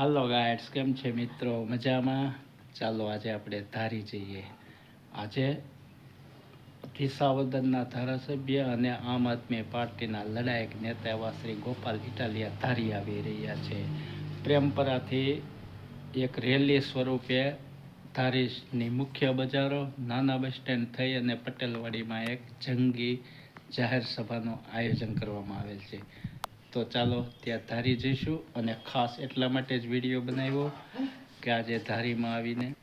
હાલો guides કેમ છે મિત્રો? મજામાં? ચાલો આજે આપણે ધારી જઈએ. આજે વિસાવદરના ધારાસભ્ય અને આમ આદમી પાર્ટીના લડાયક નેતા એવા શ્રી ગોપાલ ઇટાલિયા ધારી આવી રહ્યા છે. પ્રેમપરાથી એક રેલી સ્વરૂપે ધારીની મુખ્ય બજારો, નાના બસ સ્ટેન્ડ થઈ અને પટેલવાડીમાં એક જંગી જાહેર સભાનું આયોજન કરવામાં આવેલ છે. તો ચાલો ત્યાં ધારી જઈશું અને ખાસ એટલા માટે જ વીડિયો બનાવ્યો કે આજે ધારીમાં આવીને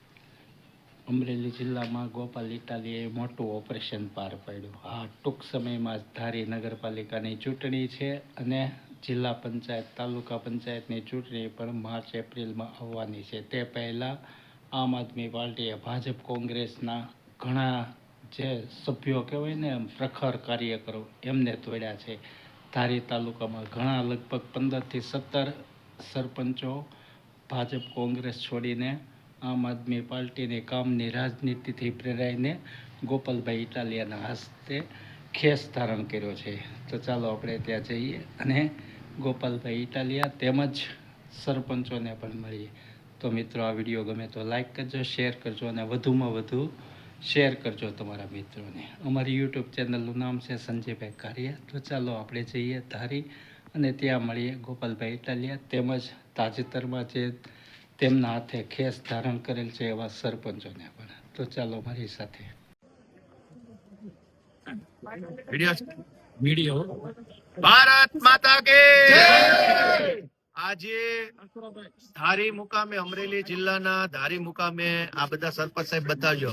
અમરેલી જિલ્લામાં ગોપાલ ઇટાલીએ મોટું ઓપરેશન પાર પાડ્યું. હા, ટૂંક સમયમાં ધારી નગરપાલિકાની ચૂંટણી છે અને જિલ્લા પંચાયત, તાલુકા પંચાયતની ચૂંટણી પણ માર્ચ, એપ્રિલમાં આવવાની છે. તે પહેલાં આમ આદમી પાર્ટીએ ભાજપ કોંગ્રેસના ઘણા જે સભ્યો કહેવાય ને પ્રખર કાર્યકરો એમને તોડ્યા છે. ધારી તાલુકામાં ઘણા લગભગ પંદરથી સત્તર સરપંચો ભાજપ કોંગ્રેસ છોડીને આમ આદમી પાર્ટીની કામની રાજનીતિથી પ્રેરાઈને ગોપાલભાઈ ઇટાલિયાના હસ્તે ખેસ ધારણ કર્યો છે. તો ચાલો આપણે ત્યાં જઈએ અને ગોપાલભાઈ ઇટાલિયા તેમજ સરપંચોને પણ મળીએ તો મિત્રો, આ વીડિયો ગમે તો લાઈક કરજો શેર કરજો અને વધુમાં વધુ શેર કરજો તમારા મિત્રોને. અમારી યુટ્યુબ ચેનલનું નામ છે સંજયભાઈ કારિયા. તો ચાલો આપણે જઈએ ધારી અને ત્યાં મળીએ ગોપાલભાઈ ઇટાલિયા તેમજ તાજેતરમાં જે તેમના હાથે ખેસ ધારણ કરેલ છે એવા સરપંચોને પણ. તો ચાલો મારી સાથે. ભારત માતા કે આજે ધારી મુકામે અમરેલી જિલ્લાના ધારી મુકામે આ બધા સરપંચ સાહેબ બતાવજો.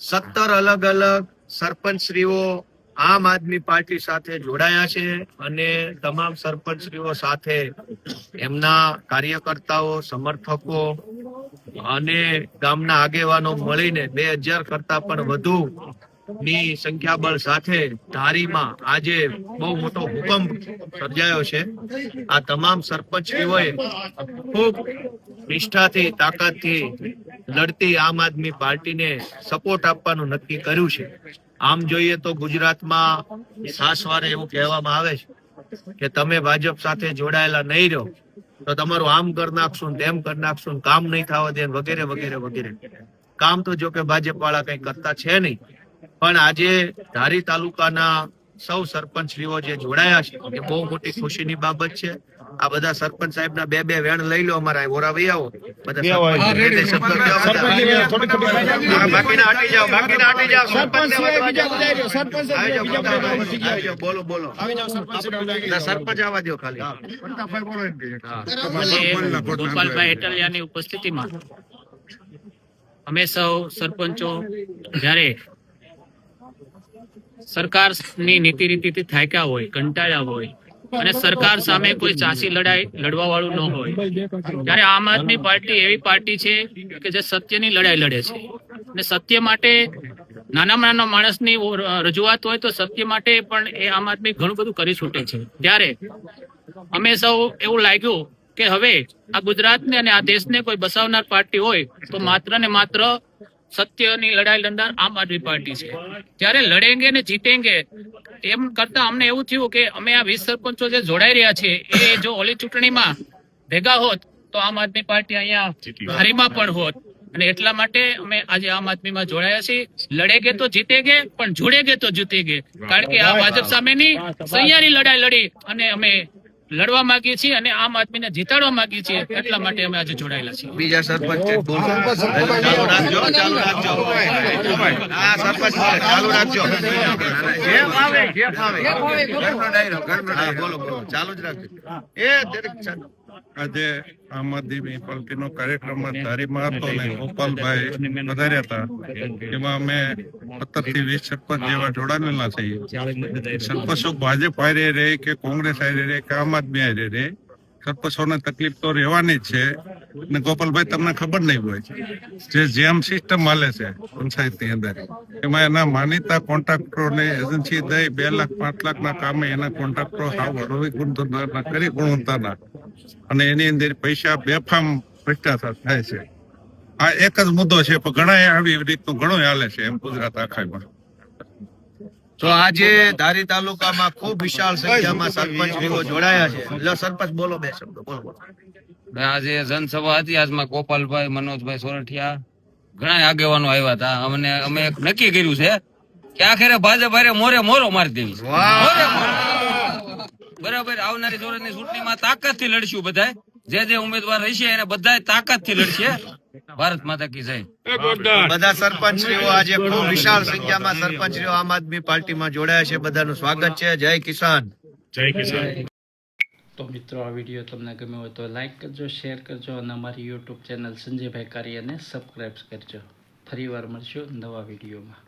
સત્તર અલગ અલગ સરપંચશ્રીઓ આમ આદમી પાર્ટી સાથે જોડાયા છે અને તમામ સરપંચશ્રીઓ સાથે એમના કાર્યકર્તાઓ, સમર્થકો અને ગામના આગેવાનો મળીને બે હજાર કરતા પણ વધુ ની સંખ્યાબળ સાથે ધારીમાં આજે બહુ મોટો ભૂકંપ સર્જાયો છે. આ તમામ સરપંચીઓએ ખૂબ નિષ્ઠાથી, તાકાતથી લડતી આમ આદમી પાર્ટીને સપોર્ટ આપવાનું નક્કી કર્યું છે. આમ જોઈએ તો ગુજરાતમાં સાસવારે એવું કહેવામાં આવે છે કે તમે ભાજપ સાથે જોડાયેલા નહીં રહો, તો તમારું આમ કરી નાખશું તેમ કરી નાખશું કામ નહીં થવા દે વગેરે વગેરે વગેરે. કામ તો જો કે ભાજપ વાળા કઈ કરતા છે નહીં. પણ આજે ધારી તાલુકાના સૌ સરપંચશ્રીઓ જે જોડાયા છે. એ બહુ મોટી ખુશીની બાબત છે. આ બધા સરપંચ સાહેબના બે બે વેણ લઈ લો અમારા ઓરા વહી આવો. બધા સરપંચ બાકીના હટી જાઓ બાકીના હટી જાઓ. ને બોલો બોલો. સરપંચ આવવા દો ખાલી. ગોપાલભાઈ ઇટાલિયાની ઉપસ્થિતિમાં અમે સૌ સરપંચો જ્યારે સરકારની નીતિ રીતિથી થાક્યા હોય, કંટાળ્યા હોય અને સરકાર સામે કોઈ ચાસી લડાઈ લડવા વાળું ન હોય. ત્યારે આમ આદમી પાર્ટી એવી પાર્ટી છે કે જે સત્યની લડાઈ લડે છે. અને સત્ય માટે નાનામાં નાના માણસની રજૂઆત હોય તો સત્ય માટે પણ એ આમ આદમી ઘણું બધું કરી છૂટે છે. ત્યારે અમે સૌ એવું લાગ્યું કે હવે આ ગુજરાતને અને આ દેશને કોઈ બસાવનાર પાર્ટી હોય તો માત્ર ને માત્ર સત્યની લડાઈ લડનાર આમ આદમી પાર્ટી છે. ત્યારે લડેંગે ને જીતેંગે એમ કરતા અમને એવું થયું કે અમે આ વીસ સરપંચો જે જોડાઈ રહ્યા છે એ જો ઓલી ચૂંટણીમાં ભેગા હોત તો આમ આદમી પાર્ટી અહીંયા હારીમાં પણ હોત. અને એટલા માટે અમે આજે આમ આદમીમાં જોડાયા છીએ. લડેગે તો જીતેગે પણ જોડેગે તો જીતેગે. કારણ કે આ ભાજપ સામેની સહિયારી લડાઈ લડી અને અમે લડવા માંગીએ છીએ અને આમ આદમીને જીતાડવા માંગીએ છીએ એટલા માટે અમે આજે જોડાયેલા છીએ. બીજા સરપંચ ચાલુ રાખજો ચાલુ રાખજો. હા સરપંચ બોલે, ચાલુ રાખજો. જે ફાવે જે ફાવે હા, બોલો બોલો. ચાલુ જ રાખજો. એ દરેક. આજે આમ આદમી પાર્ટીનો કાર્યક્રમ ધારીમાં હતો ને ગોપાલભાઈ વધાર્યા હતા. એમાં અમે સત્તરથી વીસ સરપંચ જેવા જોડાયેલા છીએ. સરપંચો ભાજપ હારે રહે કે કોંગ્રેસ હારે રહે કે આમ આદમી હારે રહે સરપંચોને તકલીફ તો રહેવાની જ છે. ને ગોપાલભાઈ તમને ખબર નહીં હોય જે જેમ સિસ્ટમ હાલે છે પંચાયતની અંદર એમાં એના માનીતા કોન્ટ્રાક્ટરો ને એજન્સી દઈ બે લાખ પાંચ લાખ ના કામે એના કોન્ટ્રાક્ટરો સાવ હળવી ગુણવત્તાના કરી ગુણવત્તાના અને એની અંદર પૈસા બેફામ ભ્રષ્ટાચાર થાય છે. આ એક જ મુદ્દો છે પણ ઘણા આવી રીતનું ઘણું હાલે છે એમ ગુજરાત આખામાં તો આજે ધારી તાલુકામાં ખૂબ વિશાળ સંખ્યામાં સરપંચ જોડાયા છે. એટલે સરપંચ બોલો બે શબ્દો બોલો બોલો. આજે જનસભા હતી આજમાં ગોપાલભાઈ મનોજભાઈ સોરઠિયા ઘણા આગેવાનો આવ્યા હતા. અમને અમે નક્કી કર્યું છે કે આખરે ભાજપ મોરે મોરો મારી દેવી મોરો. બરાબર આવનારી સુરતની ચૂંટણીમાં તાકાતથી લડશું બધા જે જે ઉમેદવાર રહેશે એને બધા તાકાતથી લડશે. ભારત માતા કી જય. બધા સરપંચશ્રીઓ આજે ખૂબ વિશાળ સંખ્યામાં સરપંચશ્રીઓ આમ આદમી પાર્ટીમાં જોડાયા છે. બધાનું સ્વાગત છે. જય કિસાન. તો મિત્રો આ વીડિયો તમને ગમ્યો હોય તો લાઈક કરજો શેર કરજો અને અમારી યુટ્યુબ ચેનલ સંજયભાઈ કાર્યને સબસ્ક્રાઈબ કરજો. ફરી વાર મળશું નવા વિડીયોમાં.